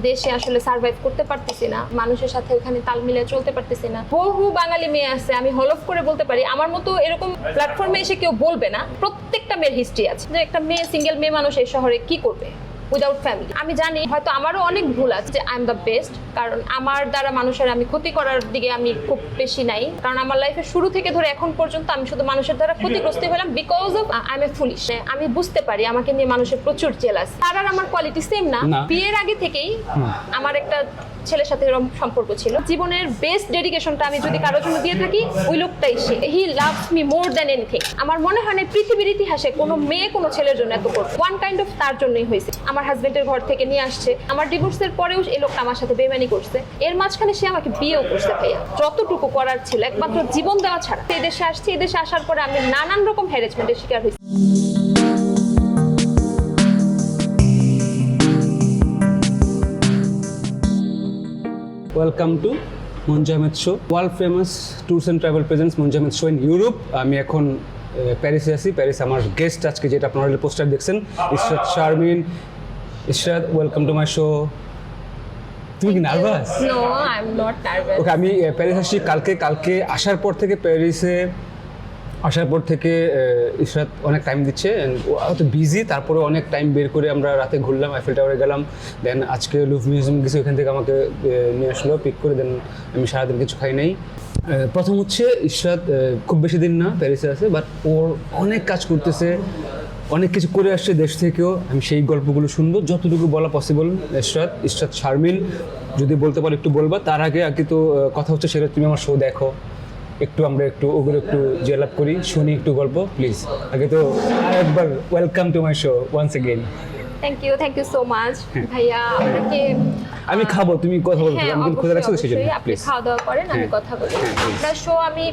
দেশে আসলে সার্ভাইভ করতে পারতেছি না, মানুষের সাথে ওখানে তাল মিলিয়ে চলতে পারতেছি না। বহু বাঙালি মেয়ে আছে, আমি হলফ করে বলতে পারি, আমার মতো এরকম প্ল্যাটফর্মে এসে কেউ বলবে না। প্রত্যেকটা মেয়ের হিস্ট্রি আছে। যে একটা মেয়ে সিঙ্গেল মেয়ে মানুষ এই শহরে কি করবে? উইদাউট ফ্যামিলি আমি জানি হয়তো আমারও অনেক ভুল আছে যে আই এম দ্য বেস্ট কারণ আমার দ্বারা মানুষের আমি ক্ষতি করার দিকে আমি খুব বেশি নাই। কারণ আমার লাইফের শুরু থেকে ধরে এখন পর্যন্ত আমি শুধু মানুষের দ্বারা ক্ষতিগ্রস্ত হলাম because of I am a foolish আমি বুঝতে পারি আমাকে নিয়ে মানুষের প্রচুর জেলাস তার আর আমার কোয়ালিটি সেম না। না। বিয়ের আগে থেকেই আমার একটা ছেলের সাথে এরকম সম্পর্ক ছিল। জীবনের বেস্ট ডেডিকেশনটা আমি যদি কারোর জন্য দিয়ে থাকি, ওই লোকটাই সে। He loves me more than anything আমার মনে হয় না পৃথিবীর ইতিহাসে কোনো মেয়ে কোনো ছেলের জন্য এত করবে ওয়ান কাইন্ড অফ তার জন্যই হয়েছে। আমার হাজবেন্ডের ঘর থেকে নিয়ে আসছে। আমার ডিভোর্সের পরেও এই লোকটা আমার সাথে বেমানি করছে। এর মাঝখানে সে আমাকে বিয়েও করছে ভাইয়া। যতটুকু করার ছিল, একমাত্র জীবন দেওয়া ছাড়া। এই দেশে আসছি। এই আসার পরে আমি নানান রকম হ্যারেসমেন্টের শিকার হয়েছি। Welcome to Manju Ahmed show world famous tours and travel presents Manju Ahmed show in Europe আমি এখন প্যারিসে আছি। প্যারিস আমার গেস্ট আজকে যেটা আপনারা পোস্টার দেখছেন Ishrat Sharmin. Ishrat welcome to my show তুমি কি nervous no I am not nervous okay আমি প্যারিস আসছি কালকে। কালকে আসার পর থেকে প্যারিসে আসার পর থেকে আহ, ইশরাত অনেক টাইম দিচ্ছে অত বিজি তারপরে অনেক টাইম বের করে আমরা রাতে ঘুরলাম আইফেল টাওয়ারে গেলাম। দেন আজকে লুভ মিউজিয়াম গেছি ওখান থেকে আমাকে নিয়ে আসলো পিক করে দেন আমি সারাদিন কিছু খাই নাই। প্রথম হচ্ছে ইশরাত খুব বেশি দিন না প্যারিসে আছে বাট ওর অনেক কাজ করতেছে অনেক কিছু করে আসছে দেশ থেকেও। আমি সেই গল্পগুলো শুনব যতটুকু বলা পসিবল ইশরাত ইশরাত শারমিন যদি বলতে পারো একটু বলবা। তার আগে আগে তো কথা হচ্ছে সেটা তুমি আমার শো দেখো। একটু আমরা একটু ওগুলো একটু জেলাপ করি শুনি একটু গল্প প্লিজ আগে তো আরেকবার welcome to my show once again thank you thank you so much ভাইয়া আপনাকে আমি খাব তুমি কথা বলতে আমি কিন্তু ক্ষুধা লাগছে তো সেই জন্য অবশ্যই আপনি প্লিজ খাওয়া দাওয়া করেন আমি হ্যাঁ। কথা বলি। হ্যাঁ, আপনার শো আমি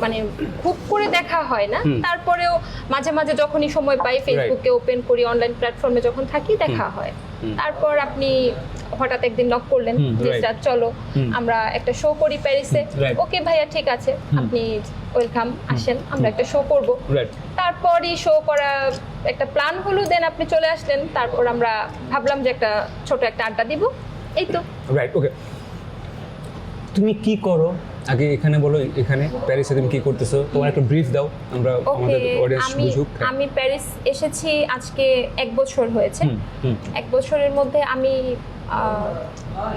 মানে খুব করে দেখা হয় না। তারপরেও মাঝে মাঝে যখনই সময় পাই ফেসবুকে ওপেন করি অনলাইন প্ল্যাটফর্মে যখন থাকি দেখা হয়। তারপর আপনি হঠাৎ একদিন নক করলেন চলো আমরা একটা শো করি প্যারিসে। ওকে ভাইয়া ঠিক আছে আপনি ওয়েলকাম আসেন আমরা একটা শো করব। তারপরই শো করা একটা প্ল্যান হলো দেন আপনি চলে আসলেন তারপর আমরা ভাবলাম যে একটা ছোট একটা আড্ডা দিব। এই তো। রাইট ওকে তুমি কি করো? আগে এখানে বলো এখানে প্যারিসে তুমি কি করতেছো? তোমার একটা ব্রিফ দাও আমরা আমাদের অডিয়েন্স বুঝুক। হ্যাঁ। আমি প্যারিস এসেছি আজকে এক বছর হয়েছে। এক বছরের মধ্যে আমি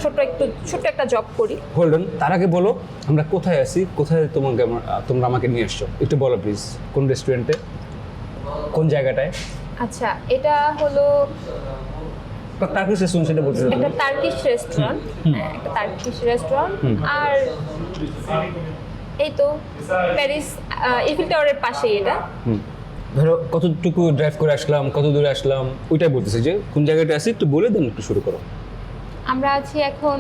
ছোট একটু ছোট একটা জব করি। হোল্ড অন তার আগে বলো আমরা কোথায় আছি? কোথায় তোমাকে তোমরা আমাকে নিয়ে আসছো? একটু বলো প্লিজ কোন রেস্টুরেন্টে কোন জায়গাটায়? আচ্ছা এটা হলো তারপর রেস্টুরেন্ট সেটা বলতে একটা রেস্টুরেন্ট হ্যাঁ একটা তার্কিশ রেস্টুরেন্ট আর এই তো প্যারিস ইফিল টাওয়ারের পাশেই এটা। ধরো কতটুকু ড্রাইভ করে আসলাম কত দূরে আসলাম ওইটাই বলতেছি যে কোন জায়গাটা আছি একটু বলে দেন একটু শুরু করো। আমরা আছি এখন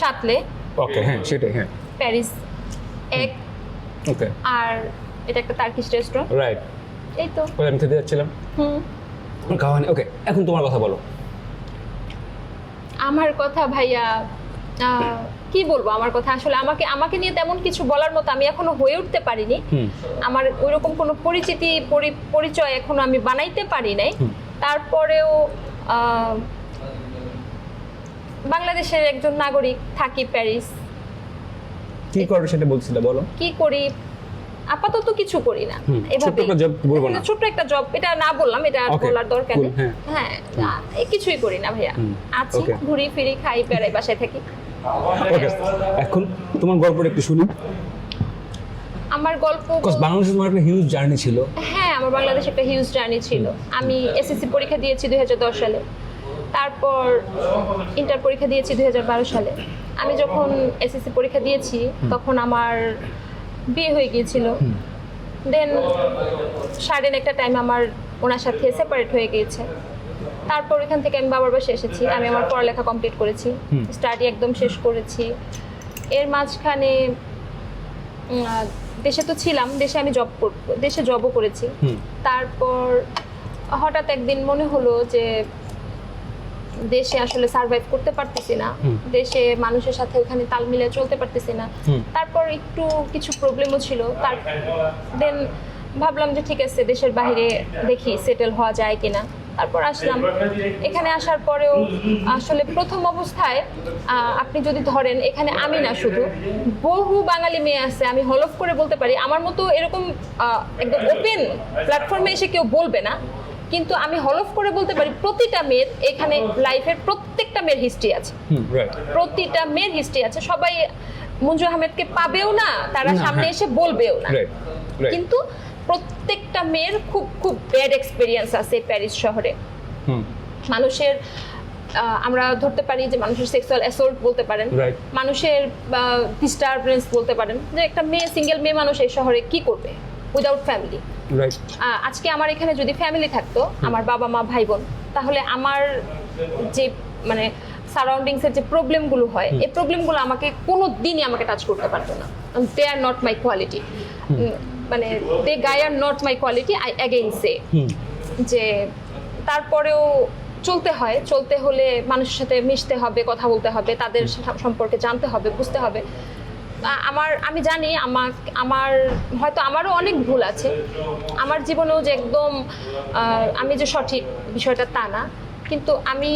সাতলে। ওকে হ্যাঁ সেটাই হ্যাঁ। প্যারিস এক। ওকে। আর এটা একটা তার্কিশ রেস্টুরেন্ট রাইট এই তো। আমি খেতে যাচ্ছিলাম। হুম। খাওয়া ওকে এখন তোমার কথা বলো। আমার কথা ভাইয়া কি বলব আমার কথা? আসলে আমাকে আমাকে নিয়ে তেমন কিছু বলার মতো আমি এখনও হয়ে উঠতে পারিনি। আমার ওইরকম কোনো পরিচিতি পরি- পরিচয় এখনও আমি বানাইতে পারি নাই। তারপরেও বাংলাদেশের একজন নাগরিক থাকি প্যারিস। কি করো সেটা বলছিলে বলো। কি করি? আপাতত কিছু করি না। এভাবে ছোট্ট একটা জব এটা না। বললাম এটা আর বলার দরকার নেই। হ্যাঁ। হ্যাঁ কিছুই করি না ভাইয়া। আছি. ঘুরি ফিরি খাই বেড়াই বাসায় থাকি। এখন তোমার গল্পটা একটু শুনি। আমার গল্প বাংলাদেশে তোমার একটা হিউজ জার্নি ছিল। হ্যাঁ আমার বাংলাদেশে একটা হিউজ জার্নি ছিল। আমি এসএসসি পরীক্ষা দিয়েছি দুই সালে। তারপর ইন্টার পরীক্ষা দিয়েছি দুই সালে। আমি যখন এসএসসি পরীক্ষা দিয়েছি তখন আমার বিয়ে হয়ে গিয়েছিল। দেন সাডেন একটা টাইম আমার ওনার সাথে সেপারেট হয়ে গিয়েছে। তারপর এখান থেকে আমি বাবার বাসে এসেছি। আমি আমার পড়ালেখা কমপ্লিট করেছি। স্টাডি একদম শেষ করেছি। এর মাঝখানে দেশে তো ছিলাম। দেশে আমি জব দেশে জবও করেছি। তারপর হঠাৎ একদিন মনে হলো যে দেশে আসলে সার্ভাইভ করতে পারতেছি না। দেশে মানুষের সাথে ওখানে তাল মিলে চলতে পারতেছি না। তারপর একটু কিছু প্রবলেমও ছিল। তার দেন ভাবলাম যে ঠিক আছে দেশের বাইরে দেখি সেটেল হওয়া যায় কিনা। তারপর আসলাম। এখানে আসার পরেও আসলে প্রথম অবস্থায় আহ, আপনি যদি ধরেন এখানে আমি না শুধু বহু বাঙালি মেয়ে আছে আমি হলফ করে বলতে পারি। আমার মতো এরকম একদম ওপেন প্ল্যাটফর্মে এসে কেউ বলবে না। কিন্তু আমি হলফ করে বলতে পারি প্রতিটা মেয়ের এখানে লাইফের প্রত্যেকটা মেয়ের হিস্ট্রি আছে। প্রতিটা মেয়ের হিস্ট্রি আছে। সবাই মঞ্জু আহমেদকে পাবেও না তারা সামনে হ্যাঁ। এসে বলবেও না। কিন্তু প্রত্যেকটা মেয়ের খুব খুব ব্যাড এক্সপিরিয়েন্স আছে প্যারিস শহরে। মানুষের আমরা ধরতে পারি যে মানুষের সেক্সুয়াল অ্যাসল্ট বলতে পারেন. মানুষের ডিস্টারবেন্স বলতে পারেন। যে একটা মেয়ে সিঙ্গেল মেয়ে মানুষ এই শহরে কি করবে? উইদাউট ফ্যামিলি আজকে আমার এখানে যদি ফ্যামিলি থাকতো আমার বাবা মা ভাই বোন তাহলে আমার যে মানে সারাউন্ডিংসের যে প্রবলেমগুলো হয় এই প্রবলেমগুলো আমাকে কোনো দিনই আমাকে টাচ করতে পারতো না। দে আর নট মাই কোয়ালিটি মানে they guy are not my quality I again say যে তারপরেও চলতে হয় চলতে হলে মানুষের সাথে মিশতে হবে কথা বলতে হবে তাদের সম্পর্কে জানতে হবে বুঝতে হবে। আমার, আমি জানি আমার আমার, হয়তো আমারও অনেক ভুল আছে। আমার জীবনেও যে একদম আমি যে সঠিক বিষয়টা তা না। কিন্তু আমি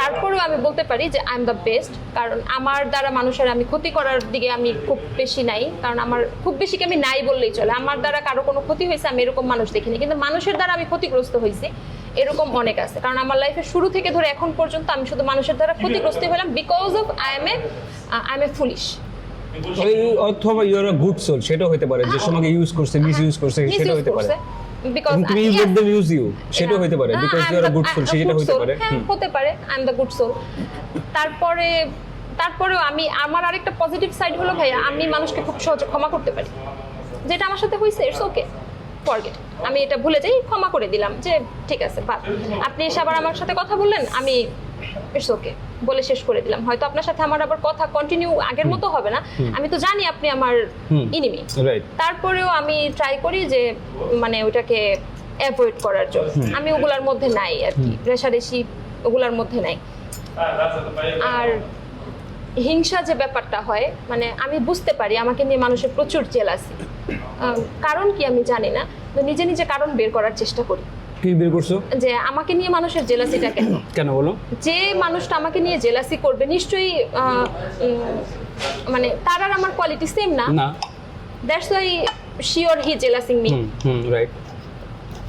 তারপরেও আমি বলতে পারি যে আই এম দ্য বেস্ট কারণ আমার দ্বারা মানুষের আমি ক্ষতি করার দিকে আমি খুব বেশি নাই, কারণ আমার খুব বেশিকে আমি নাই বললেই চলে। আমার দ্বারা কারও কোনো ক্ষতি হয়েছে, আমি এরকম মানুষ দেখিনি। কিন্তু মানুষের দ্বারা আমি ক্ষতিগ্রস্ত হয়েছি, এরকম অনেক আছে। কারণ আমার লাইফের শুরু থেকে ধরে এখন পর্যন্ত আমি শুধু মানুষের দ্বারা ক্ষতিগ্রস্ত হলাম because of I am a I am a foolish অথবা ইউর আ গুড সোল সেটাও হতে পারে যে সময় ইউজ করছে মিস ইউজ করছে সেটাও হতে পারে। বিকজ এবং তুমি ইউজ দেম ইউজ ইউ সেটাও হতে পারে because you are a good soul সেটা হতে পারে। হতে পারে I am the good soul তারপরে তারপরেও আমি আমার আরেকটা পজিটিভ সাইড হলো ভাইয়া আমি মানুষকে খুব সহজে ক্ষমা করতে পারি। যেটা আমার সাথে হয়েছে ইটস ওকে ফরগেট আমি এটা ভুলে যাই ক্ষমা করে দিলাম যে ঠিক আছে বাদ আপনি এসে আবার আমার সাথে কথা বললেন আমি ইটস ওকে বলে শেষ করে দিলাম। হয়তো আপনার সাথে আমার আবার কথা কন্টিনিউ আগের মতো হবে না। আমি তো জানি আপনি আমার। ইনিমি তারপরেও আমি ট্রাই করি যে মানে ওটাকে অ্যাভয়েড করার জন্য। আমি ওগুলার মধ্যে নাই আর কি। রেশারেশি ওগুলার মধ্যে নাই। আর হিংসা যে ব্যাপারটা হয় মানে আমি বুঝতে পারি আমাকে নিয়ে মানুষের প্রচুর জেলাসি কারণ কি আমি জানি না। তো নিজে নিজে কারণ বের করার চেষ্টা করি। কি বের করছ? যে আমাকে নিয়ে মানুষের জেলাসিটা কেন? কেন বলো? যে মানুষটা আমাকে নিয়ে জেলাসি করবে নিশ্চয়ই মানে তার আর আমার কোয়ালিটি সেম না। না। That's why sure he jealousing me hmm right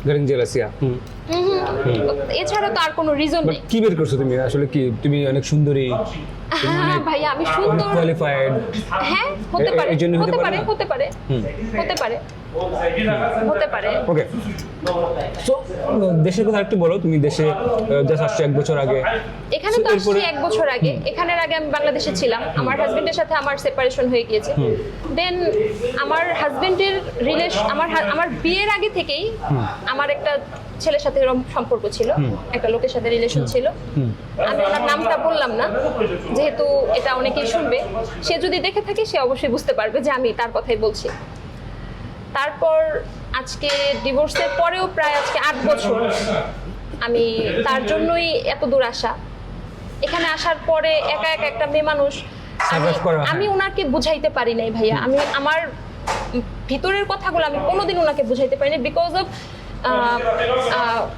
getting jealousy hmm. এছাড়া তো আর কোনো রিজন নেই। কি বের করছ তুমি? আসলে কি তুমি অনেক সুন্দরী। হ্যাঁ ভাইয়া আমি অনেক সুন্দর কোয়ালিফাইড হ্যাঁ হতে পারে হতে পারে হতে পারে হতে পারে হতে পারে। ওকে। সো দেশের কথা একটু বলো তুমি দেশে জাস্ট আসছো এক বছর আগে। এখানে তো আসছি এক বছর আগে। এখানের আগে আমি বাংলাদেশে ছিলাম। আমার হাজবেন্ডের সাথে আমার সেপারেশন হয়ে গিয়েছে। দেন আমার হাজবেন্ডের রিলেশন আমার আমার বিয়ের আগে থেকেই আমার একটা ছেলের সাথে এরকম সম্পর্ক ছিল। একটা লোকের সাথে রিলেশন ছিল। আমি ওনার নামটা বললাম না। যেহেতু এটা অনেকেই শুনবে সে যদি দেখে থাকে সে অবশ্যই বুঝতে পারবে যে আমি তার কথাই বলছি। তারপর আজকে ডিভোর্সের পরেও প্রায় আজকে আট বছর আমি তার জন্যই এত দূর আসা। এখানে আসার পরে একা একা একটা মেয়ে মানুষ আমি- ওনাকে বুঝাইতে পারি নাই ভাইয়া। আমি আমার ভিতরের কথাগুলো আমি কোনোদিন ওনাকে বুঝাইতে পারিনি বিকজ অফ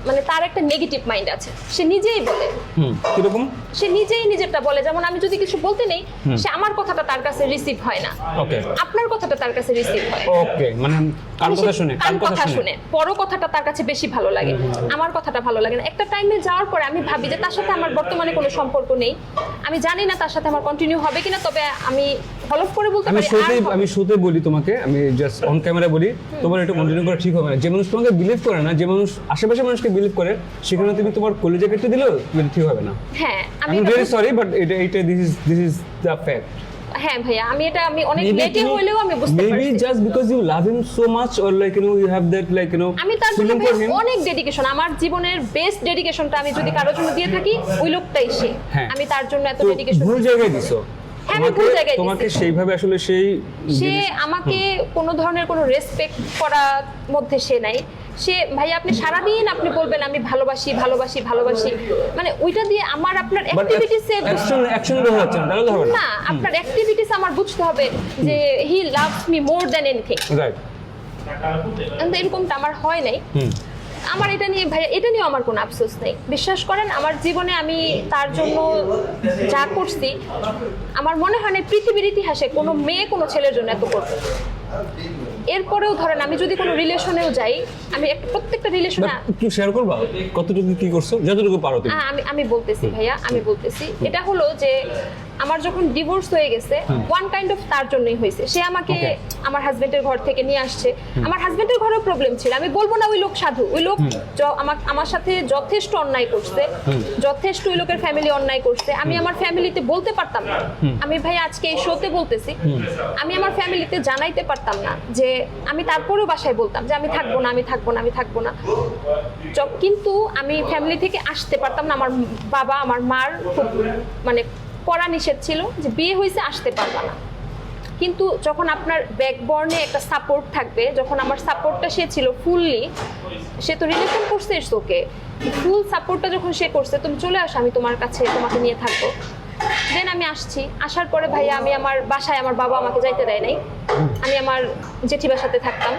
মানে তার একটা নেগেটিভ মাইন্ড আছে। সে নিজেই বলে। হুম কীরকম? সে নিজেই নিজেরটা বলে। যেমন আমি যদি কিছু বলতে নেই সে আমার কথাটা তার কাছে রিসিভ হয় না। ওকে আপনার কথাটা তার কাছে রিসিভ হয়। ওকে মানে কান মানে কথা শুনে কান কথা শুনে? পরো কথাটা তার কাছে বেশি ভালো লাগে। আমার কথাটা ভালো লাগে না। একটা টাইমে যাওয়ার পরে আমি ভাবি যে তার সাথে আমার বর্তমানে কোনো সম্পর্ক নেই। আমি জানি না তার সাথে আমার কন্টিনিউ হবে কিনা তবে আমি হলফ করে বলতে আমি পারি আর শোতে। আমি শোতে বলি তোমাকে আমি জাস্ট অন ক্যামেরা বলি তোমার এটা কন্টিনিউ করা ঠিক হবে না। যে মানুষ তোমাকে বিলিভ করে না যে মানুষ আশেপাশে মানুষকে বিলিভ করে সেখানে তুমি তোমার কলেজে কেটে দিলেও এটা ঠিক হবে না। হ্যাঁ আমি ভেরি সরি বাট এটা এটা this is this is the fact হ্যাঁ ভাইয়া আমি এটা আমি অনেক লেটে হলেও আমি বুঝতে পারছি। Maybe just because you love him so much or like you know you have that like you know আমি তার জন্য অনেক ডেডিকেশন আমার জীবনের বেস্ট ডেডিকেশনটা আমি যদি কারোর জন্য দিয়ে থাকি ওই লোকটাই সে। হ্যাঁ। আমি তার জন্য এত ডেডিকেশন ভুল জায়গায় দিছো। আমি ভুল তোমাকে- জায়গায় তোমাকে সেইভাবে আসলে সেই সে আমাকে কোনো ধরনের কোনো রেসপেক্ট করার মধ্যে সে নাই। সে ভাই আপনি সারাদিন আপনি বলবেন আমি ভালোবাসি ভালোবাসি ভালোবাসি। মানে ওইটা দিয়ে আমার আপনার অ্যাক্টিভিটিসে অ্যাকশন যাচ্ছে না না। আপনার অ্যাক্টিভিটিস আমার বুঝতে হবে যে he loves me more than anything right এরকমটা আমার হয় নাই। আমার এটা নিয়ে ভাইয়া এটা নিয়েও আমার কোনো আফসোস নেই। বিশ্বাস করেন আমার জীবনে আমি তার জন্য যা করছি আমার মনে হয় না পৃথিবীর ইতিহাসে কোনো মেয়ে কোনো ছেলের জন্য এত করবে। এরপরেও ধরেন আমি যদি কোনো রিলেশনেও যাই আমি একটা প্রত্যেকটা রিলেশনে একটু শেয়ার করবা? কতটুকু কি করছ? যতটুকু পারো তুমি। হ্যাঁ, আমি আমি বলতেছি ভাইয়া আমি বলতেছি। এটা হলো যে আমার যখন ডিভোর্স হয়ে গেছে ওয়ান কাইন্ড অফ তার জন্যই হয়েছে। সে আমাকে আমার হাজবেন্ডের ঘর থেকে নিয়ে আসছে। আমার হাজবেন্ডের ঘরেও প্রবলেম ছিল। আমি বলব না ওই লোক সাধু। ওই লোক আমার আমার সাথে যথেষ্ট অন্যায় করছে। যথেষ্ট ওই লোকের ফ্যামিলি অন্যায় করছে। আমি আমার ফ্যামিলিতে বলতে পারতাম না। আমি ভাই আজকে এই শোতে বলতেছি। আমি আমার ফ্যামিলিতে জানাইতে পারতাম না যে আমি তারপরেও বাসায় বলতাম যে আমি থাকব না আমি থাকব না আমি থাকব না। কিন্তু আমি ফ্যামিলি থেকে আসতে পারতাম না। আমার বাবা আমার মার খুব মানে কড়া নিষেধ ছিল যে বিয়ে হয়েছে আসতে পারবা না। কিন্তু যখন আপনার ব্যাকবর্নে একটা সাপোর্ট থাকবে যখন আমার সাপোর্টটা সে ছিল ফুললি সে তো রিলেশন করছে ওকে ফুল সাপোর্টটা যখন সে করছে তুমি চলে আসো আমি তোমার কাছে তোমাকে নিয়ে থাকব। দেন আমি আসছি। আসার পরে ভাইয়া আমি আমার বাসায় আমার বাবা আমাকে যাইতে দেয় নাই। আমি আমার জেঠিবার সাথে থাকতাম।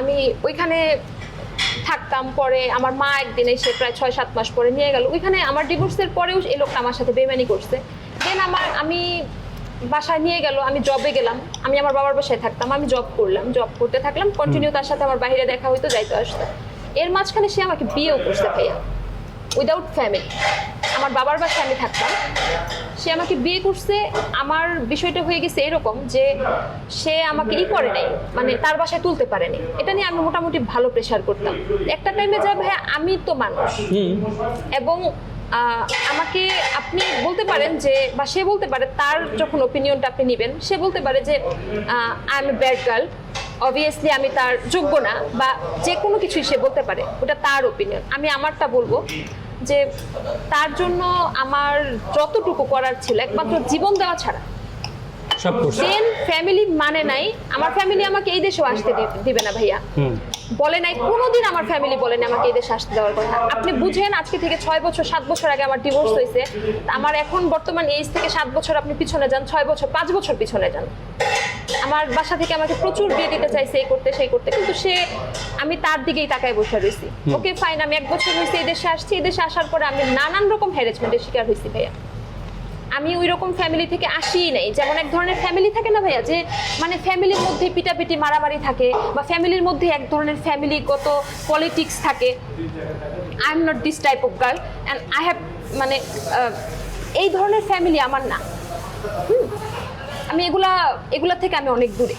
আমি ওইখানে থাকতাম পরে আমার মা একদিন এসে প্রায় ছয় সাত মাস পরে নিয়ে গেল। ওইখানে আমার ডিভোর্সের পরেও এই লোকটা আমার সাথে বেমানি করছে। দেন আমার আমি বাসায় নিয়ে গেল আমি জবে গেলাম। আমি আমার বাবার বাসায় থাকতাম আমি জব করলাম। জব করতে থাকলাম কন্টিনিউ তার সাথে আমার বাইরে দেখা হইতো যাইতো আসতো। এর মাঝখানে সে আমাকে বিয়েও করছে ভাইয়া উইদাউট ফ্যামিলি আমার বাবার বাসায় আমি থাকতাম। সে আমাকে বিয়ে করছে আমার বিষয়টা হয়ে গেছে এরকম যে সে আমাকে ই করে নাই মানে তার বাসায় তুলতে পারেনি। এটা নিয়ে আমি মোটামুটি ভালো প্রেশার করতাম। একটা টাইমে যা ভাই আমি তো মানুষ। এবং আমাকে আপনি বলতে পারেন যে বা সে বলতে পারে তার যখন ওপিনিয়নটা আপনি নেবেন সে বলতে পারে যে I am a bad girl obviously আমি তার যোগ্য না বা যে কোনো কিছুই সে বলতে পারে ওটা তার ওপিনিয়ন আমি আমারটা বলব। যে তার জন্য আমার যতটুকু করার ছিল একমাত্র জীবন দেওয়া ছাড়া। সব দেন ফ্যামিলি মানে নাই। আমার ফ্যামিলি আমাকে এই দেশেও আসতে দিবে না ভাইয়া। বলে নাই কোনোদিন আমার ফ্যামিলি বলেনি আমাকে এই দেশে আসতে দেওয়ার কথা। আপনি বুঝেন আজকে থেকে ছয় বছর সাত বছর আগে আমার ডিভোর্স হয়েছে। আমার এখন বর্তমান এইজ থেকে সাত বছর আপনি পিছনে যান ছয় বছর পাঁচ বছর পিছনে যান। আমার বাসা থেকে আমাকে প্রচুর বিয়ে দিতে চাইছে এই করতে সেই করতে। কিন্তু সে আমি তার দিকেই তাকায় বসে রয়েছি ওকে ফাইন আমি এক বছর হয়েছে এই দেশে আসছি। এই দেশে আসার পরে আমি নানান রকম হ্যারেসমেন্টের শিকার হয়েছি ভাইয়া। আমি ওই রকম ফ্যামিলি থেকে আসিই নাই। যেমন এক ধরনের ফ্যামিলি থাকে না ভাইয়া যে মানে ফ্যামিলির মধ্যে পিটাপিটি মারামারি থাকে বা ফ্যামিলির মধ্যে এক ধরনের ফ্যামিলিগত পলিটিক্স থাকে। I am not this type of girl and I have মানে এই ধরনের ফ্যামিলি আমার না। হুম। আমি এগুলা এগুলা থেকে আমি অনেক দূরে।